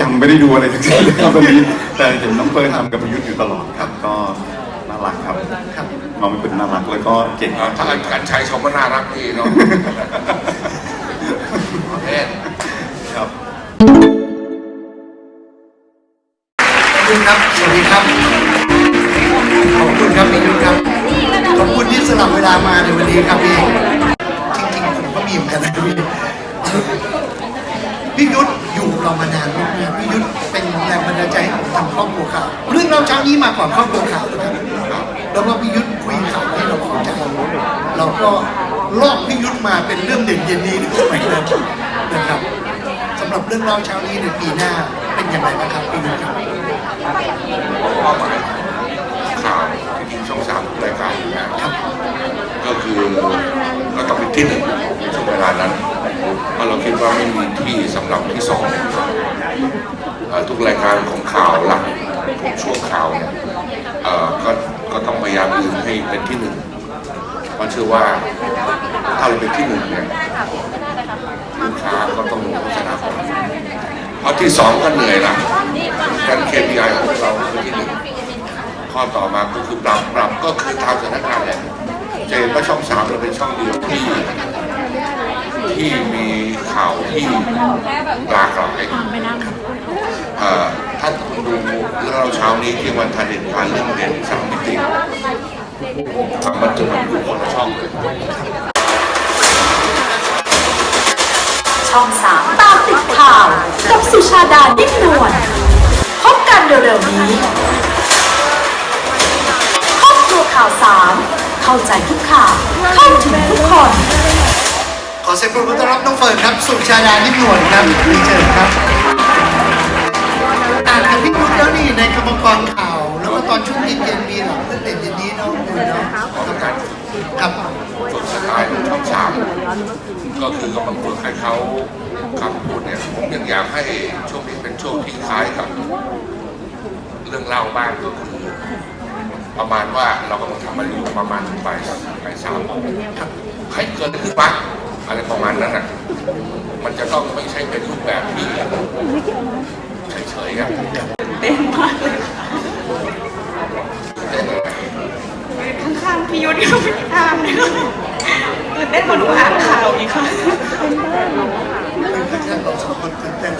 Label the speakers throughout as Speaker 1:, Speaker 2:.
Speaker 1: ยังไม่ได้ดูอะไรทั้งสิ้นเลยครับวันนี้แต่เห็นน้องเฟิร์นทำกับประยุทธ์อยู่ตลอดครับ ก็น่ารักครับ
Speaker 2: ครับ
Speaker 1: น้องเป็นคนน่ารักแล้วก็เก่ง
Speaker 3: อ่ามา
Speaker 1: ก
Speaker 3: ถ้าการใช้ชมว่าน่ารักดีเนาะเล่น
Speaker 1: ครับ
Speaker 2: ขอบคุณครับ สวัสดีครับ ขอบคุณครับพี่ยุทธครับ ขอบคุณที่สลับเวลามาในวันนี้ครับพี่ จริงๆผมก็มีเหมือนกันนะพี่ พี่ยุทธอยู่กับ เรามานานมากๆพี่ยุทธเป็นแรงบันดาลใจให้ผมทำครอบครัวข่าวเรื่องเราเช้านี้มาก่อนครอบครัวข่าวนะครับแล้วก็พี่ยุทธคุยข่าวให้เราเข้าใจเราก็ลอกพี่ยุทธมาเป็นเรื่องเด่นเย็นนี้ในสมัยนั้นะครับสำหรับเรื่องเราเช้านี้ในปีหน้าเป็นอย่างไรบ้างครับพี่ยุทธครับ
Speaker 3: เป้าหมายข่าวที่ทีมช่องสามรายการอยู่แล้วก็คือก็ต้องเป็นที่หนึ่งช่วงเวลานั้น ว่าไม่มีที่สำหรับที่สองทุกรายการของข่าวหลักทุกช่วงข่าวเนี่ยก็ก็ต้องพยายามยืนให้เป็นที่หนึ่งเพราะเชื่อว่าถ้าเราเป็นที่หนึ่งเนี่ยลูกค้าก็ต้องโฆษณาของเราเพราะที่สองก็เหนื่อยละการ KPI ของเราคือที่หนึ่งข้อต่อมาก็คือปรับปรับก็คือตามสถานการณ์แหละจะเห็นว่าช่องสามเราเป็นช่องเดียวที่ ที่มีข่าวที่หลากหลายถ้าคุณดูเรื่องเราเช้านี้ที่วันทันเด่นการเรื่องเด่นสามมิติมันจะมันอยู่คนละช่องเลย
Speaker 4: ช่องสามตามติดข่าวกับสุชาดานิ่มนวลพบกันเร็วๆนี้ครอบครัวข่าวสามเข้าใจทุกข่าวเข้าถึงทุกคน
Speaker 2: อเสียงปรบมือต้อนรับน้องเฟิร์นครับ สุชาดานิ่มนวลครับดีเจอครับอ่านกับพี่ยุทธแล้วนี่ในคำกรข่าว แล้วก็ตอนช่วงเย็นๆมีหลังเรื่องเด่นเย็นนี้เนาะเลยเนาะ
Speaker 3: ของการ
Speaker 2: ครับ
Speaker 3: ฝึกสไตล์ของช่องสามก็คือกำลังฝึกให้เขาคำพูดเนี่ยผมยังอยากให้ช่วงนี้เป็นช่วงที่คล้ายกับ เรื่องเล่าบ้างก็คือประมาณว่าเรากำลังทำอะไรอยู่ประมาณบ่ายบ่ายสามโมงให้เกิดขึ้นวะ อะไรประมาณนั้นอะ มันจะต้องไม่ใช่เป็นรูปแบบที่เฉยๆอะ
Speaker 5: เต้นมากเลยค่ะ
Speaker 3: เต้นอะไร
Speaker 5: ข้างๆพี่ยุทธก็ไม่ตามเลยค่ะตื่นเต้นกว่าหนูอ่านข่าวอีกค่ะ
Speaker 2: เป็นท่านเราสองคนตื่นเต้น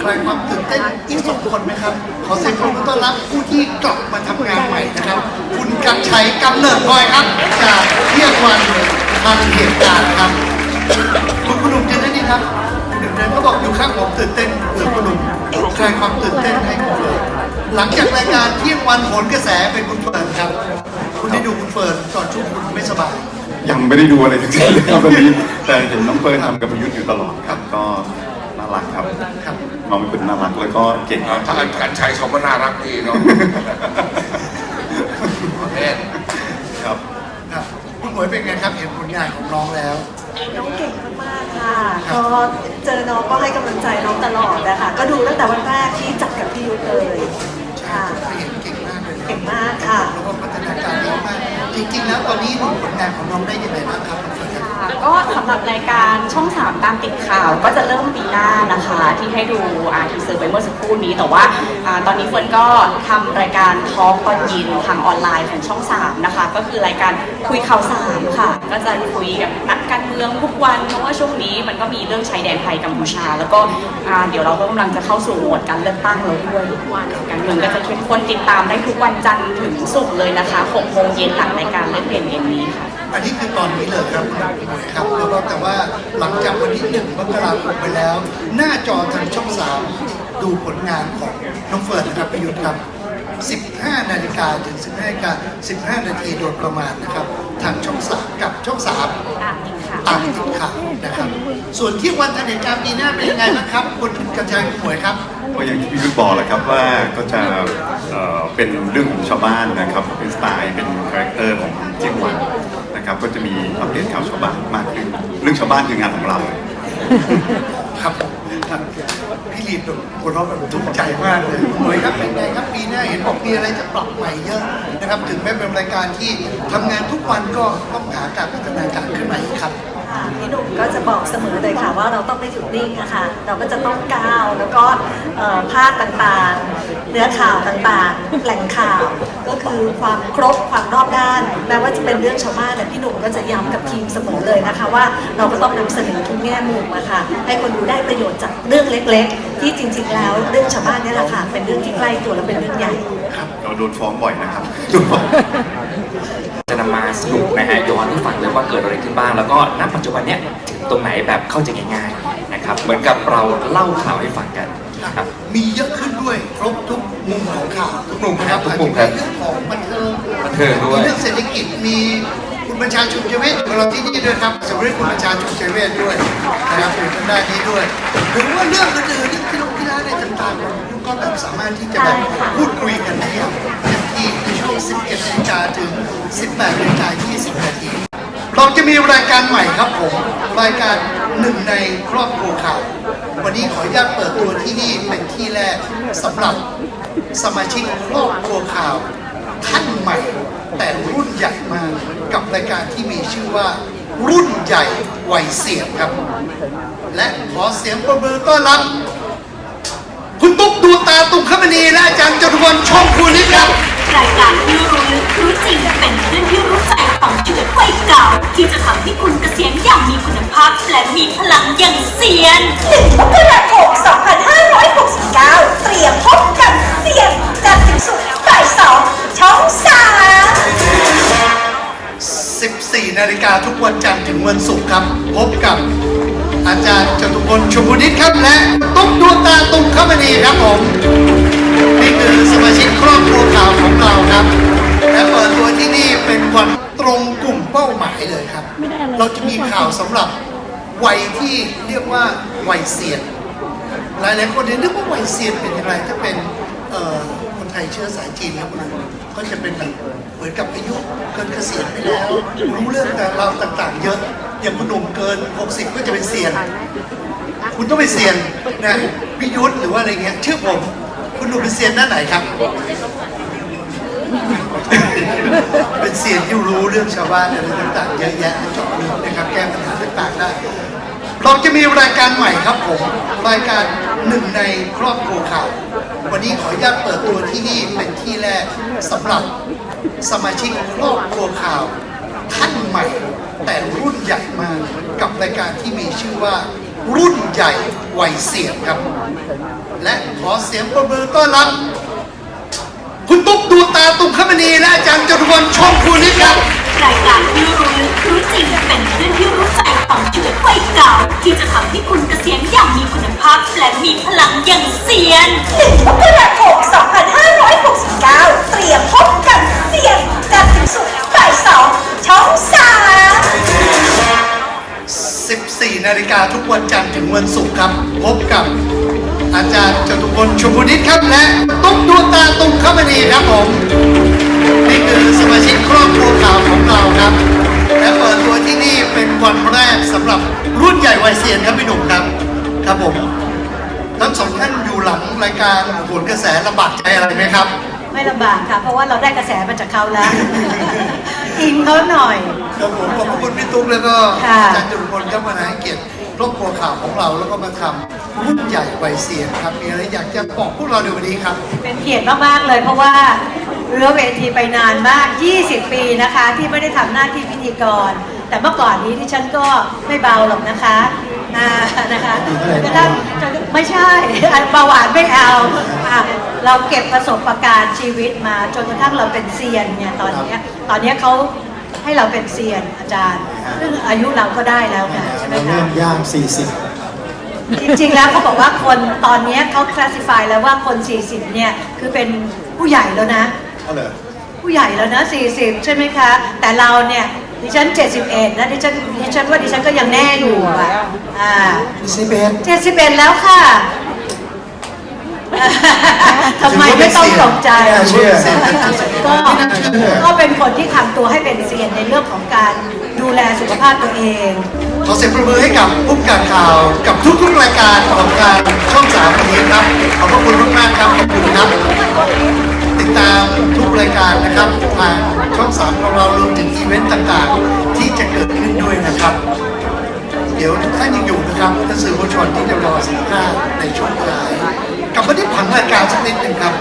Speaker 2: ใครความตื่นเต้นอีกสองคนไหมครับ ขอเสียงปรบมือต้อนรับผู้ที่กลับมาทำงานใหม่นะครับ คุณกันชัยกำเนิดพลอยครับ จากเที่ยงวันทันเหตุการณ์ครับ คุณคุณหนุ่มเจนนี่ครับคุณหนุ่มเจนก็บอกอยู่ข้างผมตื่นเต้นเหมือนคุณหนุ่มใครความตื่นเต้นให้คุณเฟิร์นหลังจากรายการเที่ยงวันผลกระแสเป็นคุณเฟิร์นครับ คุณได้ดูคุณเฟิร์นตอนช่วงคุณไม่สบาย
Speaker 1: ยังไม่ได้ดูอะไรทั้งสิ้นเลยครับวันนี้แต่เห็นน้องเฟิร์นทำกับประยุทธ์อยู่ตลอดครับ ก็น่ารักครับ
Speaker 2: ครับ
Speaker 1: น้องเป็นคนน่ารักแล้วก็เก่ง
Speaker 3: อ่ามา
Speaker 1: ก
Speaker 3: ถ้าการใช้ชมว่าน่ารักดีเนาะเล่น
Speaker 1: ครับ
Speaker 2: ครับคุณหมวยเป็นไงครับเห็นผลงานของน้องแล้ว
Speaker 6: น้องเก่งมากๆค่ะก็เจอน้องก็ให้กำลังใจน้องตลอดนะคะก็ดูตั้งแต่วันแรกที่จัดกับพี่ยุทธเลยค่ะ
Speaker 2: เห็นเก่งมากเลยนะ
Speaker 6: เก่งมากค่ะ
Speaker 2: แล้วก็พัฒนาการดีมากจริงๆ แล้วตอนนี้ดูผลงานของน้องได้ยังไงบ้างครับ
Speaker 5: ค่ะ ก็สำหรับรายการช่อง 3 ตามติดข่าว ก็จะเริ่มปีหน้านะคะ ที่ให้ดูอาทีเซอร์ไปเมื่อสักครู่นี้แต่ว่าอาตอนนี้เฟิร์นก็ทำรายการทอล์กตอนเย็นทางออนไลน์ของช่อง 3 นะคะ ก็คือรายการคุยข่าวสามค่ะ ก็จะคุยกับนักการเมืองทุกวันเพราะว่าช่วงนี้มันก็มีเรื่องชายแดนไทยกัมพูชา แล้วก็อ่าเดี๋ยวเราก็กำลังจะเข้าสู่โหมดการเลือกตั้งแล้วด้วยทุกวันการเมืองก็จะเข้มข้นติดตามได้ทุกวันจันทร์ถึงศุกร์เลยนะคะ6โมงเย็นหลังรายการเลือกเปลี่ยนเย็นนี้ค่ะ
Speaker 2: อันนี้คือตอนนี้เลยครับคุณหมวยครับแล้วก็แต่ว่าหลังจากวันที่หนึ่งมกราคมไปแล้ว หน้าจอทางช่องสามดูผลงานของน้องเฟิร์นนะครับประยุทธ์ครับ 15 นาฬิกาถึง 15นาฬิกา15 นาทีโดยประมาณนะครับ ทางช่องสามกับช่องสาม
Speaker 5: ตามติดข่าว
Speaker 2: ตามติดข่าวนะครับ ส่วนที่วันทันเหตุการณ์ปีหน้าเป็นยังไงบ้างครับคุณกระจายคุณหมวยครับ
Speaker 1: ก็อย่างที่พี่ยุทธบอกแหละครับว่าก็จะเอ่อเป็นเรื่องของชาวบ้านนะครับเป็นสไตล์เป็นคาแรคเตอร์ของเจียงหวัน นะครับก็จะมีอัปเดตข่าวชาวบ้านมากขึ้นเรื่องชาวบ้านคืองานของเรา
Speaker 2: ครับครับพี่ลีดแบบหัวเราะแบบทุกข์ใจมากเลยหน่วยครับเป็นไงครับปีหน้าเห็นบอกมีอะไรจะปรับใหม่เยอะนะครับ ถึงแม้เป็นรายการที่ทำงานทุกวันก็ต้องหาการพัฒนาการขึ้นมาอีกครับ
Speaker 6: ค่ะพี่หนุ่มก็จะบอกเสมอเลยค่ะว่าเราต้องไม่หยุดนิ่งนะคะเราก็จะต้องก้าวแล้วก็เอ่อภาคต่างๆ เนื้อข่าวต่างๆ แหล่งข่าว ก็คือความครบความรอบด้าน แม้ว่าจะเป็นเรื่องชาวบ้านแต่พี่หนุ่มก็จะย้ำกับทีมเสมอเลยนะคะ ว่าเราก็ต้องนำเสนอทุกแง่มุมอะค่ะ ให้คนดูได้ประโยชน์จากเรื่องเล็กๆ ที่จริง ๆ แล้วเรื่องชาวบ้านเนี่ยแหละค่ะ เป็นเรื่องที่ใกล้ตัวและเป็นเรื่องใหญ่
Speaker 1: ครับเราโดนฟ้องบ่อยนะครับโดนฟ้อง
Speaker 7: จะนำมาสรุปนะฮะย้อนให้ฟังเลยว่าเกิดอะไรขึ้นบ้าง แล้วก็ณปัจจุบันเนี้ยถึงตรงไหนแบบเข้าใจง่ายๆนะครับเหมือนกับเราเล่าข่าวให้ฟังกัน ครับ
Speaker 2: มีเยอะขึ้นด้วยครบทุกมุมของข่าว
Speaker 7: ทุกมุม
Speaker 2: นะครับ
Speaker 7: ทุกมุมครับ
Speaker 2: อาจจะมีเรื่องของบันเทิง
Speaker 7: บันเทิงด้วย
Speaker 2: มีเรื่องเศรษฐกิจมีคุณบัญชาชุมเจเวศของเราที่นี่ด้วยครับสวัสดีคุณบัญชาชุมเจเวศด้วยนะครับอยู่ทางด้านนี้ด้วยหรือว่าเรื่องอื่นๆเรื่องที่ลงที่ร้านในต่างๆคุณก็แบบสามารถที่จะแบบพูดคุยกันได้อย่างเต็มที่ในช่วง 11นาฬิกาถึง 18นาฬิกา20นาที เราจะมีรายการใหม่ครับผม รายการหนึ่งในครอบครัวข่าว วันนี้ขออนุญาตเปิดตัวที่นี่เป็นที่แรกสำหรับสมาชิกครอบครัวข่าวท่านใหม่ แต่รุ่นใหญ่มากกับรายการที่มีชื่อว่า รุ่นใหญ่วัยเสียงครับ และขอเสียงประมือต้อนรับ คุณตุ๊กดูตาตุงคมณีและอาจารย์จตุพลชมพูนิตครับ
Speaker 4: รายการที่รู้ลึกรู้จริงเป็นเพื่อนที่รู้ใจ ของชีวิตวัยเก่าที่จะทำให้คุณเกษียณอย่างมีคุณภาพและมีพลังอย่างเซียนหนึ่งมกราคม2569 เตรียมพบกับเซียนจันทร์ถึงศุกร์บ่ายสองช่องสาม
Speaker 2: 14นาฬิกาทุกวันจันทร์ถึงวันศุกร์ครับ พบกับอาจารย์จตุพลชมพูนิตครับและตุ๊กดวงตาตุงคมณีครับผม นี่คือสมาชิกครอบครัวข่าวของเราครับ และเปิดตัวที่นี่เป็นวันตรงก ลุ่มเป้าหมายเลยครับ เราจะมีข่าวสำหรับวัยที่เรียกว่าวัยเสียนหลายหลายๆคนเนี่ยนึกว่าวัยเซียนเป็นอย่างไรถ้าเป็นเอ่อคนไทยเชื้อสายจีนครับคุณลุงก็จะเป็นแบบเหมือนกับอายุเกินเกษียณไปแล้วรู้เรื่องแต่เราวต่างๆ เยอะอย่างคุณหนุ่มเกิน 60 ก็จะเป็นเซียน คุณต้องเป็นเซียนนะพิยุทธหรือว่าอะไรเงี้ยเชื่อผม คุณหนุ่มเป็นเซียนด้านไหนครับ เป็นเซียนที่รู้เรื่องชาวบ้านอะไรต่างๆเยอะแยะเจาะลึกนะครับแก้ปัญหาต่างๆได้เราจะมีรายการใหม่ครับผมรายการหนึ่งในครอบครัวข่าววันนี้ขออนุญาตเปิดตัวที่นี่เป็นที่แรกสำหรับสมาชิกครอบครัวข่าวท่านใหม่ แต่รุ่นใหญ่มากกับรายการที่มีชื่อว่า รุ่นใหญ่วัยเสียงครับ และขอเสียงประมือต้อนรับ ตุ๊กดูตาตุงคมณีและอาจารย์จตุพลชมพูนิตครับ
Speaker 4: รายการที่รู้ลึกรู้จริงเป็นเพื่อนที่รู้ใจของชีวิตวัยเก่า ที่จะทำให้คุณเกษียณอย่างมีคุณภาพและมีพลังอย่างเซียนหนึ่งมกราคม2569 เตรียมพบกับเซียนจันทร์ถึงศุกร์บ่ายสองช่องสาม
Speaker 2: 14 นาฬิกาทุกวันจันทร์ถึงวันศุกร์ครับ พบกับ อาจารย์จตุพลชมพูนิตครับและตุ๊กดวงตาตุงคมณีครับผม นี่คือสมาชิกครอบครัวข่าวของเราครับ และเปิดตัวที่นี่เป็นวันแรกสำหรับรุ่นใหญ่วัยเซียนครับพี่หนุ่มครับครับผมทั้งสองท่านอยู่หลังรายการโหนกระแสลำบากใจอะไรไหมครับ
Speaker 6: ไม่ลำบากค่ะ เพราะว่าเราได้กระแสมาจากเขาแล้ว อิงเขาหน่อย
Speaker 2: ครับผมขอบพระคุณพี่ตุ๊กแล้วก็
Speaker 6: ค่ะ
Speaker 2: อาจารย์จตุพลครับมาให้เกียรติครอบครัวข่าวของเราแล้วก็มาทำ รุ่นใหญ่วัยเสียงครับ มีอะไรอยากจะบอกพวกเราในวันนี้ครับ
Speaker 6: เป็นเกียรติมาก ๆ เลยเพราะว่าเรือเวทีไปนานมาก 20 ปีนะคะ ที่ไม่ได้ทำหน้าที่พิธีกร แต่เมื่อก่อนนี้ที่ฉันก็ไม่เบาหรอกนะคะอ่านะคะจนกระทั่งจนไม่ใช่เบาหวานไม่เอาอะเราเก็บประสบการณ์ชีวิตมาจนกระทั่งเราเป็นเซียนเนี่ยตอนเนี้ยตอนเนี้ยเขาให้เราเป็นเซียนอาจารย์ซึ่งอายุเราก็ได้แล้วค่ะใช่ไหม
Speaker 8: เรา
Speaker 6: คะ
Speaker 8: เริ่มย่าง
Speaker 6: จริงๆแล้วเขาบอกว่าคนตอนนี้เขาคลาสสิฟายแล้วว่าคน 40 เนี่ย คือเป็นผู้ใหญ่แล้วนะ
Speaker 2: เอาเลย
Speaker 6: ผู้ใหญ่แล้วนะ 40 ใช่ไหมคะ แต่เราเนี่ยดิฉัน 71 นะดิฉันดิฉันว่าดิฉันก็ยังแน่อยู่อะอ่า
Speaker 8: 40ซีเบน
Speaker 6: 71 แล้วค่ะ ทำไมไม่ต้องตกใจ
Speaker 8: ไม่น่าเชื่อ
Speaker 6: ก็ก็เป็นคนที่ทำตัวให้เป็นเซียนในเรื่องของการดูแลสุขภาพตัวเอง
Speaker 2: ขอเสียงปรบมือให้กับผู้ประกาศข่าวกับทุกๆรายการของทางช่องสามวันนี้ครับขอบพระคุณมากๆครับขอบคุณครับ ติดตามทุกรายการนะครับทางช่องสามของเรารวมถึงอีเวนต์ต่างๆ ที่จะเกิดขึ้นด้วยนะครับ เดี๋ยวทุกท่านยังอยู่นะครับท่านสื่อมวลชนที่จะรอสัมภาษณ์ในช่วงท้ายกลับมาที่ผังรายการสักนิดหนึ่งครับ